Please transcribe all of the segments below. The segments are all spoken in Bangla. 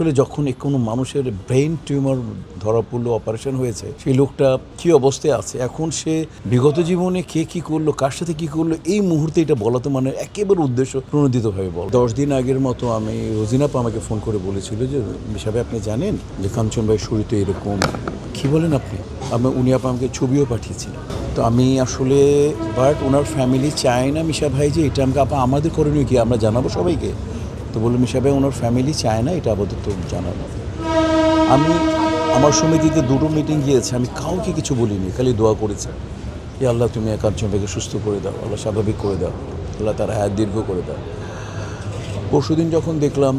আসলে যখন কোনো মানুষের ব্রেন টিউমার ধরা পড়ল অপারেশন হয়েছে, সেই লোকটা কি অবস্থায় আছে, এখন সে বিগত জীবনে কে কি করল, কার সাথে কি করল, এই মুহূর্তে এটা বলা তো মানে একেবারে উদ্দেশ্য প্রণোদিতভাবে বল। দশ দিন আগের মতো আমি রোজিনাপা আমাকে ফোন করে বলেছিল যে হিসাবে আপনি জানেন যে কাঞ্চন ভাই শরীরে এরকম? কি বলেন আপনি? আমি, উনি আপা আমাকে ছবিও পাঠিয়েছিলেন। তো আমি আসলে বাট ওনার ফ্যামিলি চায় না মিশা ভাই যে, এটা আমাকে আপা আমাদের করণীয় কি, আমরা জানাব সবাইকে? তো বললাম হিসাবে ওনার ফ্যামিলি চায় না, এটা আপাতত জানাব আমি আমার সমিতিতে দুটো মিটিং গিয়েছে, আমি কাউকে কিছু বলিনি, খালি দোয়া করেছি। যে আল্লাহ, তুমি কাঞ্চন ভাইকে সুস্থ করে দাও, আল্লাহ স্বাভাবিক করে দাও, আল্লাহ তার হায়াত দীর্ঘ করে দাও। পরশুদিন যখন দেখলাম,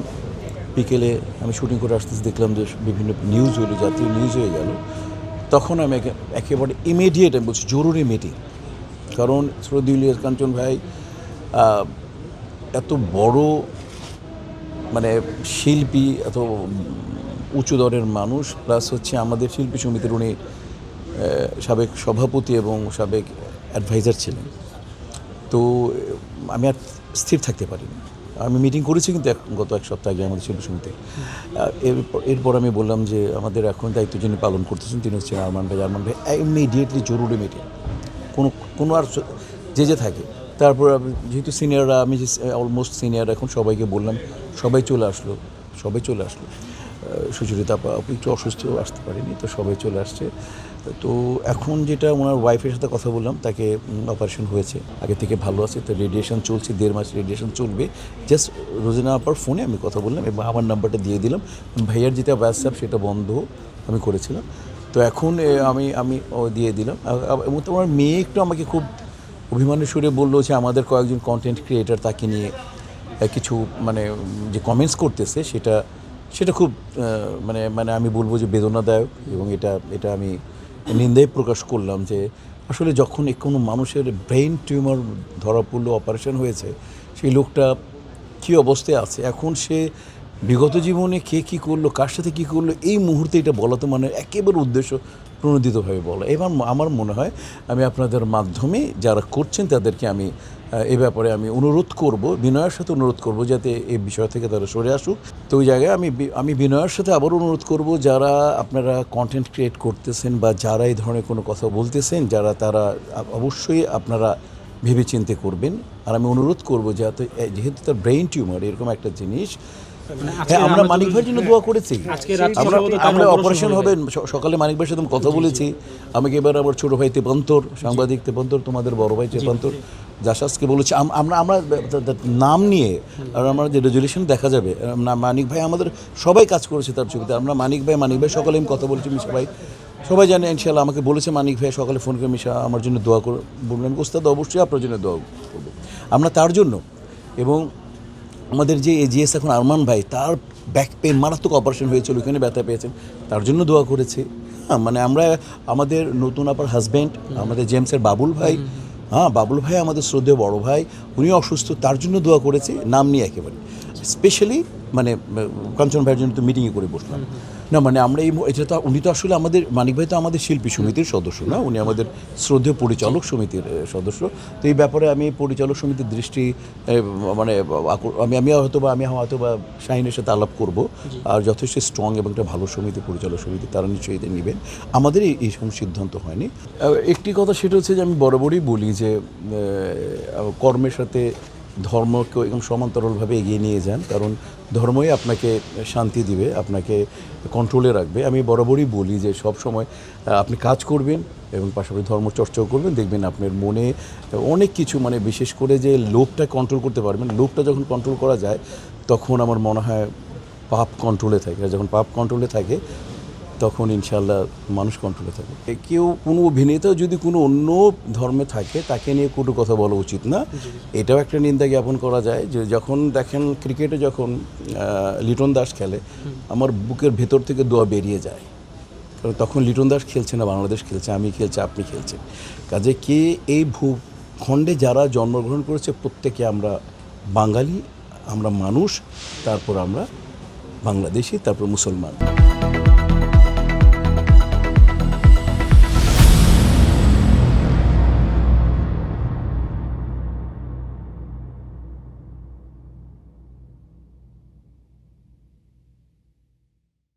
বিকেলে আমি শুটিং করে আসতেছি, দেখলাম যে বিভিন্ন নিউজ হলো, জাতীয় নিউজ হয়ে গেল, তখন আমি একেবারে ইমিডিয়েট আমি বলছি, জরুরি মিটিং কারণ শ্রদ্ধীয় কাঞ্চন ভাই এত বড় মানে শিল্পী এত উঁচু দরের মানুষ প্লাস হচ্ছে আমাদের শিল্পী সমিতির উনি সাবেক সভাপতি এবং সাবেক অ্যাডভাইজার ছিলেন। তো আমি আর স্থির থাকতে পারিনি। আমি মিটিং করেছি কিন্তু গত এক সপ্তাহ আগে আমাদের শিল্পী সমিতি। এরপর আমি বললাম যে আমাদের এখন দায়িত্ব যিনি পালন করতেছেন তিনি হচ্ছেন আরমান ভাই। আরমান ভাই ইমিডিয়েটলি জরুরি মিটিং কোনো কোনো আর যে যে থাকে। তারপর যেহেতু সিনিয়ররা আমি যে অলমোস্ট সিনিয়র এখন সবাইকে বললাম, সবাই চলে আসলো, সবাই চলে আসলো। সুচরিতা একটু অসুস্থ, আসতে পারেনি, তো সবাই চলে আসছে। তো এখন যেটা ওনার ওয়াইফের সাথে কথা বললাম, তাকে অপারেশন হয়েছে, আগে থেকে ভালো আছে, তো রেডিয়েশন চলছে, দেড় মাস রেডিয়েশন চলবে। জাস্ট রোজিনা আপার ফোনে আমি কথা বললাম, এবং আমার নাম্বারটা দিয়ে দিলাম। ভাইয়ার যেটা হোয়াটসঅ্যাপ সেটা বন্ধ আমি করেছিলাম। তো এখন আমি আমি দিয়ে দিলাম। এবং তোমার মেয়ে একটু আমাকে খুব অভিমানের সুরে বলল যে আমাদের কয়েকজন কন্টেন্ট ক্রিয়েটার তাকে নিয়ে কিছু মানে যে কমেন্টস করতেছে, সেটা সেটা খুব মানে মানে আমি বলব যে বেদনাদায়ক এবং এটা এটা আমি নিন্দায় প্রকাশ করলাম যে আসলে যখন কোনো মানুষের ব্রেন টিউমার ধরা পড়ল অপারেশন হয়েছে, সেই লোকটা কী অবস্থায় আছে? এখন সে বিগত জীবনে কে কী করল, কার সাথে কী করল, এই মুহূর্তে এটা বলা তো মানে একেবারে উদ্দেশ্য প্রণোদিতভাবে বলা। এবার আমার মনে হয় আমি আপনাদের মাধ্যমে যারা করছেন তাদেরকে আমি এ ব্যাপারে আমি অনুরোধ করব, বিনয়ের সাথে অনুরোধ করব যাতে এই বিষয় থেকে তারা সরে আসুক। তো ওই জায়গায় আমি আমি বিনয়ের সাথে আবার অনুরোধ করব, যারা আপনারা কন্টেন্ট ক্রিয়েট করতেছেন বা যারা এই ধরনের কোনো কথা বলতেছেন, যারা তারা অবশ্যই আপনারা ভেবে চিন্তে করবেন। আর আমি অনুরোধ করব যাতে যেহেতু তার ব্রেইন টিউমার এরকম একটা জিনিস হ্যাঁ আমরা মানিক ভাইয়ের জন্য দোয়া করেছি। আমরা আমরা অপারেশন হবে। হবে স- সকালে মানিক ভাইয়ের সাথে কথা বলেছি। আমাকে এবার আমার ছোট ভাই তেপান্তর সাংবাদিক তেপান্তর তোমাদের বড় ভাই তেপান্তর জাসাসকে বলেছি। আমরা আমরা নাম নিয়ে আর আমরা যে রেজলিউশন দেখা যাবে না মানিক ভাই আমাদের সবাই কাজ করেছে তার ছবিতে। আমরা মানিক ভাই মানিক ভাই সকালে আমি কথা বলেছি মিশা ভাই। সবাই জানে ইনশাল্লাহ আমাকে বলেছে মানিক ভাই সকালে ফোন করে মিশা আমার জন্য দোয়া করে বললেন ওস্তাদ অবশ্যই আপনার জন্য দোয়া করব। আমরা তার জন্য এবং আমাদের যে এজিএস এখন আরমান ভাই তার ব্যাক পেন মারাত্মক অপারেশন হয়েছিল ওইখানে ব্যথা পেয়েছেন। তার জন্য দোয়া করেছে। হ্যাঁ মানে আমরা আমাদের নতুন আপার হাজব্যান্ড আমাদের জেমসের বাবুল ভাই হ্যাঁ বাবুল ভাই আমাদের শ্রদ্ধেয় বড় ভাই উনি অসুস্থ তার জন্য দোয়া করেছে নাম নিয়ে একেবারে। স্পেশালি মানে কাঞ্চন ভাইয়ের জন্য তো মিটিংয়ে করে বসলাম। না মানে আমরা এই এটা তো উনি তো আসলে আমাদের মানিক ভাই তো আমাদের শিল্পী সমিতির সদস্য না? উনি আমাদের শ্রদ্ধেয় পরিচালক সমিতির সদস্য। তো এই ব্যাপারে আমি পরিচালক সমিতির দৃষ্টি মানে আমি আমি হয়তো বা আমি হয়তো বা শাহিনের সাথে আলাপ করব আর যথেষ্ট স্ট্রং এবং একটা ভালো সমিতি পরিচালক সমিতি তারা নিশ্চয়ই এটা নেবেন। আমাদের এই এই সমস্ত সিদ্ধান্ত হয়নি। একটি কথা সেটা হচ্ছে যে আমি বরাবরই বলি যে কর্মের সাথে ধর্মকে এবং সমান্তরালভাবে এগিয়ে নিয়ে যান, কারণ ধর্মই আপনাকে শান্তি দিবে, আপনাকে কন্ট্রোলে রাখবে। আমি বরাবরই বলি যে সব সময় আপনি কাজ করবেন এবং পাশাপাশি ধর্ম চর্চাও করবেন, দেখবেন আপনার মনে অনেক কিছু মানে বিশেষ করে যে লোভটা কন্ট্রোল করতে পারবেন, লোভটা যখন কন্ট্রোল করা যায়, তখন আমার মনে হয় পাপ কন্ট্রোলে থাকে। আর যখন পাপ কন্ট্রোলে থাকে তখন ইনশাল্লাহ মানুষ কন্ট্রোলে থাকে কেউ কোনো অভিনেতা যদি কোনো অন্য ধর্মে থাকে তাকে নিয়ে কোনো কথা বলা উচিত না। এটাও একটা নিন্দা জ্ঞাপন করা যায় যে যখন দেখেন ক্রিকেটে যখন লিটন দাস খেলে আমার বুকের ভেতর থেকে দোয়া বেরিয়ে যায়। কারণ তখন লিটন দাস খেলছে না বাংলাদেশ খেলছে আমি খেলছি আপনি খেলছেন। কাজে কে এই ভূখণ্ডে যারা জন্মগ্রহণ করেছে প্রত্যেকে আমরা বাঙালি আমরা মানুষ তারপর আমরা বাংলাদেশি তারপর মুসলমান।